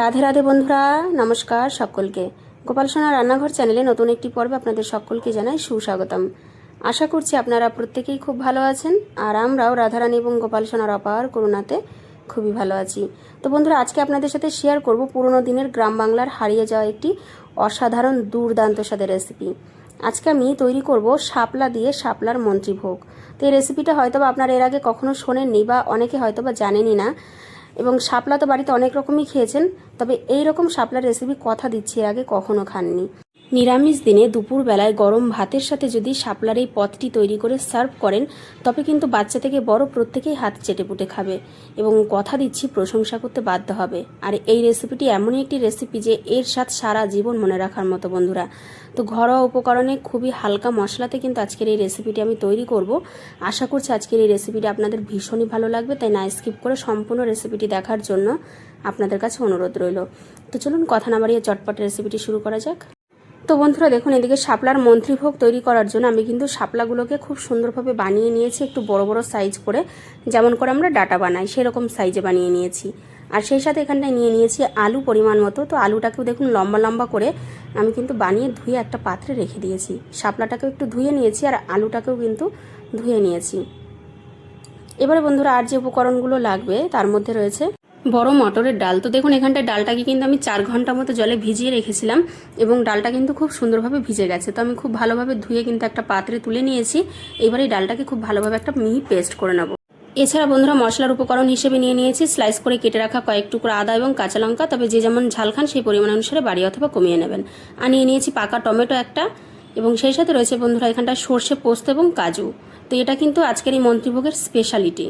রাধে রাধে বন্ধুরা, নমস্কার সকলকে। গোপাল সোনা রান্নাঘর চ্যানেলে নতুন একটি পর্বে আপনাদের সকলকে জানাই সুস্বাগতম। আশা করছি আপনারা প্রত্যেকেই খুব ভালো আছেন, আর আমরাও রাধারানী এবং গোপাল সোনার অপার করুণাতে খুবই ভালো আছি। তো বন্ধুরা, আজকে আপনাদের সাথে শেয়ার করব পুরোনো দিনের গ্রাম বাংলার হারিয়ে যাওয়া একটি অসাধারণ দুর্দান্ত স্বাদের রেসিপি আজকে আমি তৈরি করব শাপলা দিয়ে শাপলার মন্ত্রীভোগ। তো এই রেসিপিটা হয়তো বা আপনারা এর আগে কখনো শোনেননি বা অনেকে হয়তো বা জানেনই না এবং শাপলা তো বাড়িতে অনেক রকমই খেয়েছেন, তবে এই রকম শাপলার রেসিপি কথা দিচ্ছি, এর আগে কখনও খাননি। নিরামিষ দিনে দুপুরবেলায় গরম ভাতের সাথে যদি শাপলার এই পদটি তৈরি করে সার্ভ করেন, তবে কিন্তু বাচ্চা থেকে বড় প্রত্যেকেই হাত চেটে পুটে খাবে এবং কথা দিচ্ছি প্রশংসা করতে বাধ্য হবে। আর এই রেসিপিটি এমনই একটি রেসিপি যে এর স্বাদ সারা জীবন মনে রাখার মতো, বন্ধুরা। তো ঘরোয়া উপকরণে খুবই হালকা মশলাতে কিন্তু আজকের এই রেসিপিটি আমি তৈরি করব। আশা করছি আজকের এই রেসিপিটি আপনাদের ভীষণই ভালো লাগবে, তাই না স্কিপ করে সম্পূর্ণ রেসিপিটি দেখার জন্য আপনাদের কাছে অনুরোধ রইল। তো চলুন কথা না বাড়িয়ে চটপট রেসিপিটি শুরু করা যাক। তো বন্ধুরা দেখুন, এদিকে শাপলার মন্ত্রীভোগ তৈরি করার জন্য আমি কিন্তু শাপলাগুলোকে খুব সুন্দরভাবে বানিয়ে নিয়েছি, একটু বড় বড় সাইজ করে। যেমন করে আমরা ডাটা বানাই, সেরকম সাইজে বানিয়ে নিয়েছি। আর সেই সাথে এখানটায় নিয়ে নিয়েছি আলু পরিমাণ মতো। তো আলুটাকেও দেখুন, লম্বা লম্বা করে আমি কিন্তু বানিয়ে ধুয়ে একটা পাত্রে রেখে দিয়েছি। শাপলাটাকেও একটু ধুয়ে নিয়েছি আর আলুটাকেও কিন্তু ধুয়ে নিয়েছি। এবারে বন্ধুরা আর যে উপকরণগুলো লাগবে, তার মধ্যে রয়েছে বড় মটরের ডাল। তো দেখুন, এখানটায় ডালটাকে কিন্তু আমি চার ঘণ্টা মতো জলে ভিজিয়ে রেখেছিলাম এবং ডালটা কিন্তু খুব সুন্দরভাবে ভিজে গেছে। তো আমি খুব ভালোভাবে ধুয়ে কিন্তু একটা পাত্রে তুলে নিয়েছি। এবারে এই ডালটাকে খুব ভালোভাবে একটা মিহি পেস্ট করে নেব। এছাড়া বন্ধুরা, মশলার উপকরণ হিসেবে নিয়ে নিয়েছি। স্লাইস করে কেটে রাখা কয়েক টুকরো আদা এবং কাঁচা লঙ্কা। তবে যে যেমন ঝাল খান, সেই পরিমাণ অনুসারে বাড়ি অথবা কমিয়ে নেবেন। আর নিয়ে নিয়েছি পাকা টমেটো একটা এবং সেই সাথে রয়েছে বন্ধুরা এখানটা সর্ষে পোস্ত এবং কাজু। তো এটা কিন্তু আজকের এই মন্ত্রীভোগের স্পেশালিটি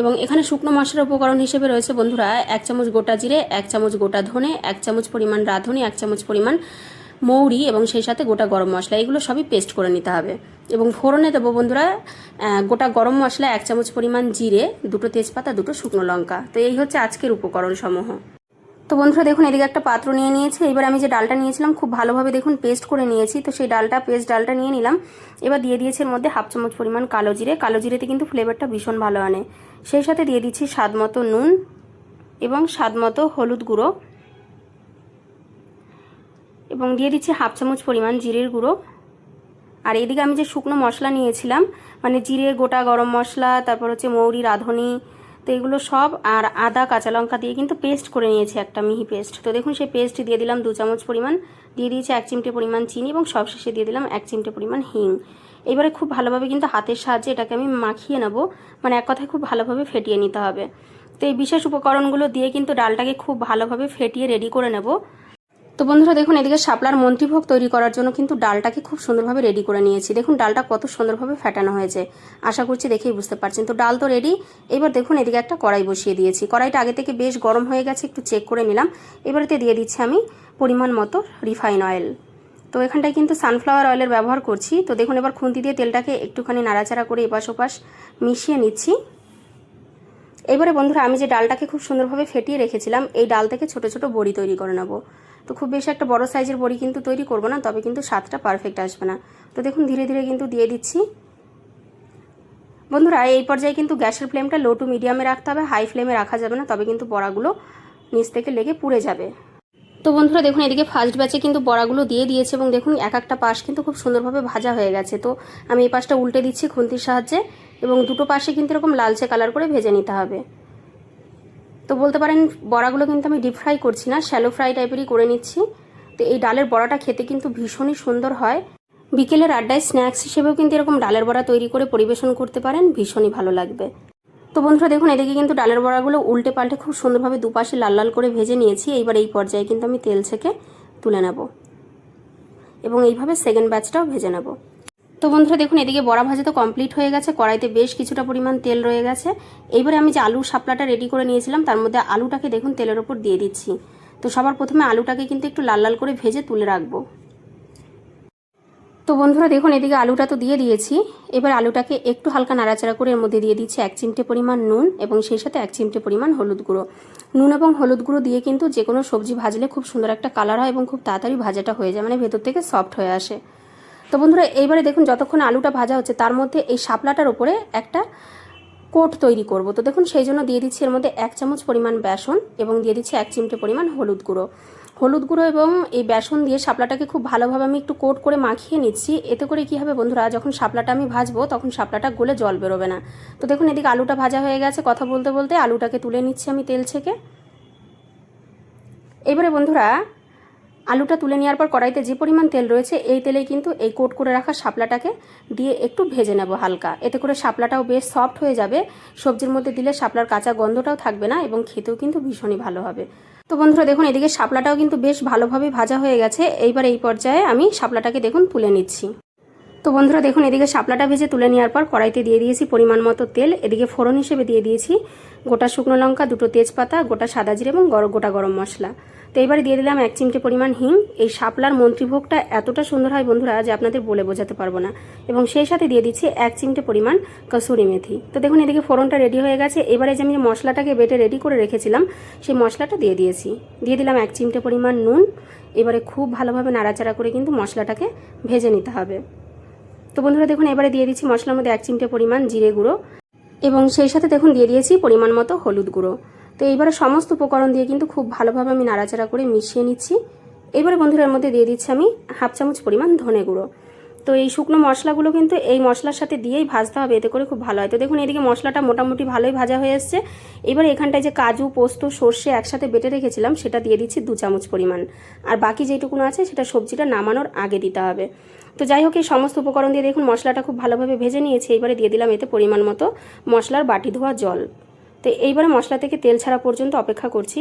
এবং এখানে শুকনো মশলার উপকরণ হিসেবে রয়েছে বন্ধুরা, এক চামচ গোটা জিরে, এক চামচ গোটা ধনে, এক চামচ পরিমাণ রাঁধুনি, এক চামচ পরিমাণ মৌরি এবং সেই সাথে গোটা গরম মশলা। এগুলো সবই পেস্ট করে নিতে হবে। এবং ফোড়নে দেবো বন্ধুরা গোটা গরম মশলা এক চামচ পরিমাণ জিরে, দুটো তেজপাতা, দুটো শুকনো লঙ্কা। তো এই হচ্ছে আজকের উপকরণ সমূহ তো বন্ধুরা দেখুন, এদিকে একটা পাত্র নিয়ে নিয়েছি। এবার আমি যে ডালটা নিয়েছিলাম, খুব ভালোভাবে দেখুন পেস্ট করে নিয়েছি। তো সেই ডালটা পেস্ট ডালটা নিয়ে নিলাম। এবার দিয়ে দিয়েছি এর মধ্যে হাফ চামচ পরিমাণ কালো জিরে। কালো জিরেতে কিন্তু ফ্লেভারটা ভীষণ ভালো আনে। সেই সাথে দিয়ে দিচ্ছি স্বাদ মতো নুন এবং স্বাদ মতো হলুদ গুঁড়ো এবং দিয়ে দিচ্ছি হাফ চামচ পরিমাণ জিরের গুঁড়ো। আর এদিকে আমি যে শুকনো মশলা নিয়েছিলাম মানে জিরে, গোটা গরম মশলা, তারপর হচ্ছে মৌরি, রাঁধুনি তো এগুলো সব আর আদা, কাঁচা লঙ্কা দিয়ে কিন্তু পেস্ট করে নিয়েছি একটা মিহি পেস্ট তো দেখুন, সেই পেস্ট দিয়ে দিলাম দু চামচ পরিমাণ, দিয়ে দিয়েছি এক চিমটে পরিমাণ চিনি এবং সবশেষে দিয়ে দিলাম এক চিমটে পরিমাণ হিং। এবারে খুব ভালোভাবে কিন্তু হাতের সাহায্যে এটাকে আমি মাখিয়ে নেব মানে এক কথায় খুব ভালোভাবে ফেটিয়ে নিতে হবে। তো এই বিশেষ উপকরণগুলো দিয়ে কিন্তু ডালটাকে খুব ভালোভাবে ফেটিয়ে রেডি করে নেব। তো বন্ধুরা দেখুন, এদিকে শাপলার মন্ত্রীভোগ তৈরি করার জন্য কিন্তু ডালটাকে খুব সুন্দরভাবে রেডি করে নিয়েছি। দেখুন, ডালটা কত সুন্দরভাবে ফেটানো হয়েছে। আশা করছি দেখেই বুঝতে পারছেন। তো ডাল তো রেডি এবার দেখুন, এদিকে একটা কড়াই বসিয়ে দিয়েছি। কড়াইটা আগে থেকে বেশ গরম হয়ে গেছে, একটু চেক করে নিলাম। এবারেতে দিয়ে দিচ্ছি আমি পরিমাণ মতো রিফাইন অয়েল তো এখানটায় কিন্তু সানফ্লাওয়ার অয়েলের ব্যবহার করছি। তো দেখুন, এবার খুন্তি দিয়ে তেলটাকে একটুখানি নাড়াচাড়া করে এপাশ ওপাশ মিশিয়ে নিচ্ছি। এবারে বন্ধুরা, আমি যে ডালটাকে খুব সুন্দরভাবে ফেটিয়ে রেখেছিলাম, এই ডাল থেকে ছোট ছোট বড়ি তৈরি করে নেব। তো খুব বেশি একটা বড় সাইজের বড়ি কিন্তু তৈরি করব না, তবে কিন্তু স্বাদটা পারফেক্ট আসবে না। তো দেখুন, ধীরে ধীরে কিন্তু দিয়ে দিচ্ছি। বন্ধুরা, এই পর্যায়ে কিন্তু গ্যাসের ফ্লেমটা লো টু মিডিয়ামে রাখতে হবে। হাই ফ্লেমে রাখা যাবে না, তবে কিন্তু বড়াগুলো নিচ থেকে লেগে পুড়ে যাবে। তো বন্ধুরা, দেখুন, এদিকে ফার্স্ট ব্যাচে কিন্তু বড়াগুলো দিয়ে দিয়েছে এবং দেখুন, এক একটা পাশ কিন্তু খুব সুন্দরভাবে ভাজা হয়ে গেছে। তো আমি এই পাশটা উল্টে দিচ্ছি খুন্তির সাহায্যে এবং দুটো পাশে কিন্তু এরকম লালচে কালার করে ভেজে নিতে হবে। তো বলতে পারেন, বড়াগুলো কিন্তু আমি ডিপ ফ্রাই করছি না শ্যালো ফ্রাই টাইপেরই করে নিচ্ছি। তো এই ডালের বড়াটা খেতে কিন্তু ভীষণই সুন্দর হয়। বিকেলের আড্ডায় স্ন্যাক্স হিসেবেও কিন্তু এরকম ডালের বড়া তৈরি করে পরিবেশন করতে পারেন, ভীষণই ভালো লাগবে। তো বন্ধুরা, দেখুন, এদিকে কিন্তু ডালের বড়াগুলো উল্টে পাল্টে খুব সুন্দরভাবে দুপাশে লাল লাল করে ভেজে নিয়েছি। এইবার এই পর্যায়ে কিন্তু আমি তেল ছেঁকে তুলে নেব এবং এইভাবে সেকেন্ড ব্যাচটাও ভেজে নেব। তো বন্ধুরা দেখুন, এদিকে বড়া ভাজা তো কমপ্লিট হয়ে গেছে, কড়াইতে বেশ কিছুটা পরিমাণ তেল রয়ে গেছে। এইবারে আমি যে আলু শাপলাটা রেডি করে নিয়েছিলাম, তার মধ্যে আলুটাকে দেখুন, তেলের ওপর দিয়ে দিচ্ছি। তো সবার প্রথমে আলুটাকে কিন্তু একটু লাল লাল করে ভেজে তুলে রাখব। তো বন্ধুরা দেখুন, এদিকে আলুটা তো দিয়ে দিয়েছি। এবার আলুটাকে একটু হালকা নাড়াচাড়া করে এর মধ্যে দিয়ে দিচ্ছি এক চিমটে পরিমাণ নুন এবং সেই সাথে এক চিমটে পরিমাণ হলুদ গুঁড়ো। নুন এবং হলুদ গুঁড়ো দিয়ে কিন্তু যে কোনো সবজি ভাজলে খুব সুন্দর একটা কালার হয় এবং খুব তাড়াতাড়ি ভাজাটা হয়ে যায় মানে ভেতর থেকে সফট হয়ে আসে। তো বন্ধুরা, এইবারে দেখুন যতক্ষণ আলুটা ভাজা হচ্ছে, তার মধ্যে এই শাপলাটার ওপরে একটা কোট তৈরি করব। তো দেখুন, সেই জন্য দিয়ে দিচ্ছি এর মধ্যে এক চামচ পরিমাণ বেসন এবং দিয়ে দিচ্ছি এক চিমটে পরিমাণ হলুদ গুঁড়ো। হলুদ গুঁড়ো এবং এই বেসন দিয়ে শাপলাটাকে খুব ভালোভাবে আমি একটু কোট করে মাখিয়ে নিচ্ছি। এতে করে কী হবে বন্ধুরা, যখন শাপলাটা আমি ভাজবো, তখন শাপলাটা গলে জল বেরোবে না। তো দেখুন, এদিকে আলুটা ভাজা হয়ে গেছে। কথা বলতে বলতে আলুটাকে তুলে নিচ্ছি আমি তেল থেকে এবারে বন্ধুরা আলুটা তুলে নেওয়ার পর কড়াইতে যে পরিমাণ তেল রয়েছে, এই তেলেই কিন্তু এই কোট করে রাখা শাপলাটাকে দিয়ে একটু ভেজে নেব হালকা। এতে করে শাপলাটাও বেশ সফট হয়ে যাবে। সবজির মধ্যে দিলে শাপলার কাঁচা গন্ধটাও থাকবে না এবং খেতেও কিন্তু ভীষণই ভালো হবে। তো বন্ধুরা, দেখুন, এদিকে শাপলাটাও কিন্তু বেশ ভালোভাবে ভাজা হয়ে গেছে। এইবার এই পর্যায়ে আমি শাপলাটাকে দেখুন তুলে নিচ্ছি। তো বন্ধুরা দেখুন, এদিকে শাপলাটা ভেজে তুলে নেওয়ার পর কড়াইতে দিয়ে দিয়েছি পরিমাণ মতো তেল। এদিকে ফোড়ন হিসেবে দিয়ে দিয়েছি গোটা শুকনো লঙ্কা, দুটো তেজপাতা, গোটা সাদা জিরে এবং গোটা গরম মশলা। তো এবারে দিয়ে দিলাম এক চিমটে পরিমাণ হিং। এই শাপলার মন্ত্রীভোগটা এতটা সুন্দর হয় বন্ধুরা যে আপনাদের বলে বোঝাতে পারব না। এবং সেই সাথে দিয়ে দিচ্ছি এক চিমটে পরিমাণ কসুরি মেথি। তো দেখুন, এদিকে ফোড়নটা রেডি হয়ে গেছে। এবারে যে আমি মশলাটাকে বেটে রেডি করে রেখেছিলাম, সেই মশলাটা দিয়ে দিয়েছি। দিয়ে দিলাম এক চিমটে পরিমাণ নুন। এবারে খুব ভালোভাবে নাড়াচাড়া করে কিন্তু মশলাটাকে ভেজে নিতে হবে। তো বন্ধুরা দেখুন, এবারে দিয়ে দিচ্ছি মশলার মধ্যে এক চিমটে পরিমাণ জিরে গুঁড়ো এবং সেই সাথে দেখুন, দিয়ে দিয়েছি পরিমাণ মতো হলুদ গুঁড়ো। তো এইবারে সমস্ত উপকরণ দিয়ে কিন্তু খুব ভালোভাবে আমি নাড়াচাড়া করে মিশিয়ে নিচ্ছি। এবারে বন্ধুরা এর মধ্যে দিয়ে দিচ্ছি আমি হাফ চামচ পরিমাণ ধনে গুঁড়ো। তো এই শুকনো মশলাগুলো কিন্তু এই মশলার সাথে দিয়েই ভাজতে হবে, এতে করে খুব ভালো হয়। তো দেখুন, এদিকে মশলাটা মোটামুটি ভালোই ভাজা হয়ে এসছে। এবার এখানটায় যে কাজু, পোস্ত, সর্ষে একসাথে বেটে রেখেছিলাম, সেটা দিয়ে দিচ্ছি দু চামচ পরিমাণ। আর বাকি যেটুকুনো আছে, সেটা সবজিটা নামানোর আগে দিতে হবে। তো যাই হোক, এই সমস্ত উপকরণ দিয়ে দেখুন, মশলাটা খুব ভালোভাবে ভেজে নিয়েছি। এইবারে দিয়ে দিলাম এতে পরিমাণ মতো মশলার বাটি ধোয়া জল। তো এইবারে মশলা থেকে তেল ছাড়া পর্যন্ত অপেক্ষা করছি।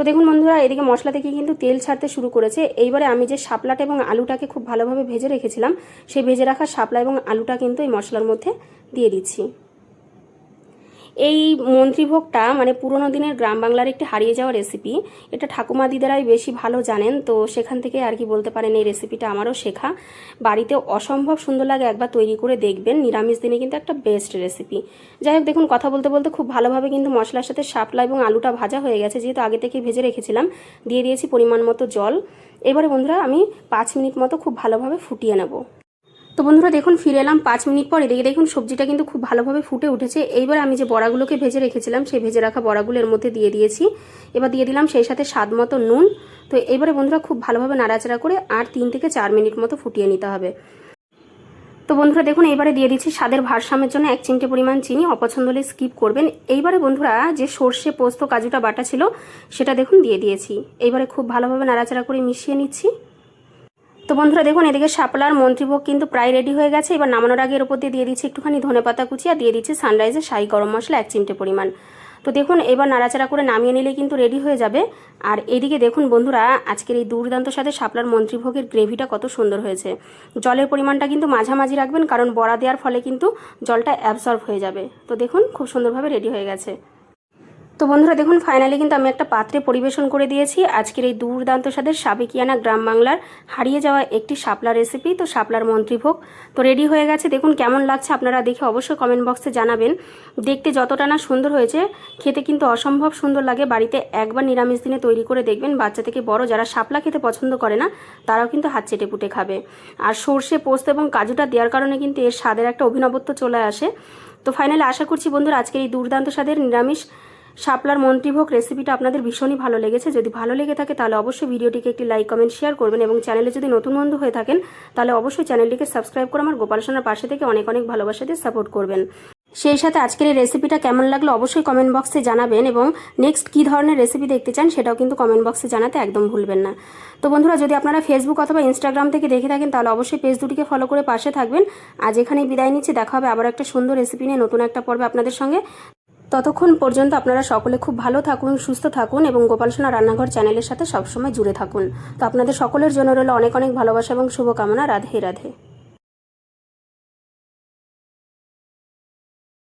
তো দেখুন বন্ধুরা, এদিকে মশলা থেকে কিন্তু তেল ছাড়তে শুরু করেছে। এইবারে আমি যে শাপলাটা এবং আলুটাকে খুব ভালোভাবে ভেজে রেখেছিলাম, সেই ভেজে রাখা শাপলা এবং আলুটা কিন্তু এই মশলার মধ্যে দিয়ে দিচ্ছি। এই মন্ত্রীভোগটা মানে পুরোনো দিনের গ্রাম বাংলার একটি হারিয়ে যাওয়া রেসিপি এটা ঠাকুমা দিদারাই বেশি ভালো জানেন, তো সেখান থেকে আর কি বলতে পারেন এই রেসিপিটা আমারও শেখা। বাড়িতে অসম্ভব সুন্দর লাগে একবার তৈরি করে দেখবেন, নিরামিষ দিনে কিন্তু একটা বেস্ট রেসিপি যাই হোক, দেখুন, কথা বলতে বলতে খুব ভালোভাবে কিন্তু মশলার সাথে শাপলা এবং আলুটা ভাজা হয়ে গেছে, যেহেতু আগে থেকে ভেজে রেখেছিলাম, দিয়ে দিয়েছি পরিমাণ মতো জল। এবারে বন্ধুরা, আমি পাঁচ মিনিট মতো খুব ভালোভাবে ফুটিয়ে নেব। তো বন্ধুরা দেখুন, ফিরে এলাম পাঁচ মিনিট পর। এদিকে দেখুন, সবজিটা কিন্তু খুব ভালোভাবে ফুটে উঠেছে। এইবার আমি যে বড়াগুলোকে ভেজে রেখেছিলাম, সেই ভেজে রাখা বড়াগুলো এর মধ্যে দিয়ে দিয়েছি। এবার দিয়ে দিলাম সেই সাথে স্বাদ মতো নুন। তো এবারে বন্ধুরা খুব ভালোভাবে নাড়াচাড়া করে আর তিন থেকে চার মিনিট মতো ফুটিয়ে নিতে হবে। তো বন্ধুরা দেখুন, এইবারে দিয়ে দিচ্ছি স্বাদের ভারসাম্যের জন্য এক চিমটে পরিমাণ চিনি। অপছন্দ হলে স্কিপ করবেন। এইবারে বন্ধুরা যে সর্ষে, পোস্ত, কাজুটা বাটা ছিল, সেটা দেখুন দিয়ে দিয়েছি। এইবারে খুব ভালোভাবে নাড়াচাড়া করে মিশিয়ে নিচ্ছি। তো বন্ধুরা দেখুন, এদিকে শাপলার মন্ত্রীভোগ কিন্তু প্রায় রেডি হয়ে গেছে। এবার নামানোর আগে এর উপর দিয়ে দিয়ে দিচ্ছি একটুখানি ধনে পাতা কুচি আর দিয়ে দিচ্ছি সানরাইজের শাহি গরম মশলা এক চিমটে পরিমাণ। তো দেখুন, এবার নাড়াচাড়া করে নামিয়ে নিলে কিন্তু রেডি হয়ে যাবে। আর এদিকে দেখুন বন্ধুরা, আজকের এই দুর্দান্ত সাথে শাপলার মন্ত্রীভোগের গ্রেভিটা কত সুন্দর হয়েছে। জলের পরিমাণটা কিন্তু মাঝামাঝি রাখবেন, কারণ বড়া দেওয়ার ফলে কিন্তু জলটা অ্যাবসর্ব হয়ে যাবে। তো দেখুন, খুব সুন্দরভাবে রেডি হয়ে গেছে। তো বন্ধুরা দেখুন ফাইনালি কিন্তু আমি একটা পাত্রে পরিবেশন করে দিয়েছি। আজকের এই দুর্দান্ত স্বাদের সাবেকিয়ানা গ্রাম বাংলার হারিয়ে যাওয়া একটি শাপলা রেসিপি তো শাপলার মন্ত্রীভোগ তো রেডি হয়ে গেছে। দেখুন, কেমন লাগছে আপনারা দেখে অবশ্যই কমেন্ট বক্সে জানাবেন। দেখতে যতটা না সুন্দর হয়েছে, খেতে কিন্তু অসম্ভব সুন্দর লাগে। বাড়িতে একবার নিরামিষ দিনে তৈরি করে দেখবেন, বাচ্চা থেকে বড় যারা শাপলা খেতে পছন্দ করে না, তারাও কিন্তু হাত চেটে পুটে খাবে। আর সর্ষে, পোস্ত এবং কাজুটা দেওয়ার কারণে কিন্তু এর স্বাদের একটা অভিনবত্ব চলে আসে। তো ফাইনালি আশা করছি বন্ধুরা, আজকের এই দুর্দান্ত স্বাদের নিরামিষ শাপলার মন্ত্রীভোগ রেসিপিটা আপনাদের ভীষণই ভালো লেগেছে। যদি ভালো লেগে থাকে, তাহলে অবশ্যই ভিডিওটিকে একটি লাইক কমেন্ট শেয়ার করবেন এবং চ্যানেলে যদি নতুন বন্ধু হয়ে থাকেন, তাহলে অবশ্যই চ্যানেলটিকে সাবস্ক্রাইব করে আমার গোপাল সোনার পাশে থেকে অনেক অনেক ভালোবাসা দিয়ে সাপোর্ট করবেন। সেই সাথে আজকের এই রেসিপিটা কেমন লাগল অবশ্যই কমেন্ট বক্সে জানাবেন এবং নেক্সট কী ধরনের রেসিপি দেখতে চান সেটাও কিন্তু কমেন্ট বক্সে জানাতে একদম ভুলবেন না। তো বন্ধুরা, যদি আপনারা ফেসবুক অথবা ইনস্টাগ্রাম থেকে দেখে থাকেন, তাহলে অবশ্যই পেজ দুটিকে ফলো করে পাশে থাকবেন। আজ এখানেই বিদায় নিচ্ছি, দেখা হবে আবার একটা সুন্দর রেসিপি নিয়ে নতুন একটা পর্বে আপনাদের সঙ্গে। ততক্ষণ পর্যন্ত আপনারা সকলে খুব ভালো থাকুন, সুস্থ থাকুন এবং গোপাল সোনা রান্নাঘর চ্যানেলের সাথে সবসময় জুড়ে থাকুন। তো আপনাদের সকলের জন্য রইল অনেক অনেক ভালোবাসা এবং শুভকামনা। রাধে রাধে।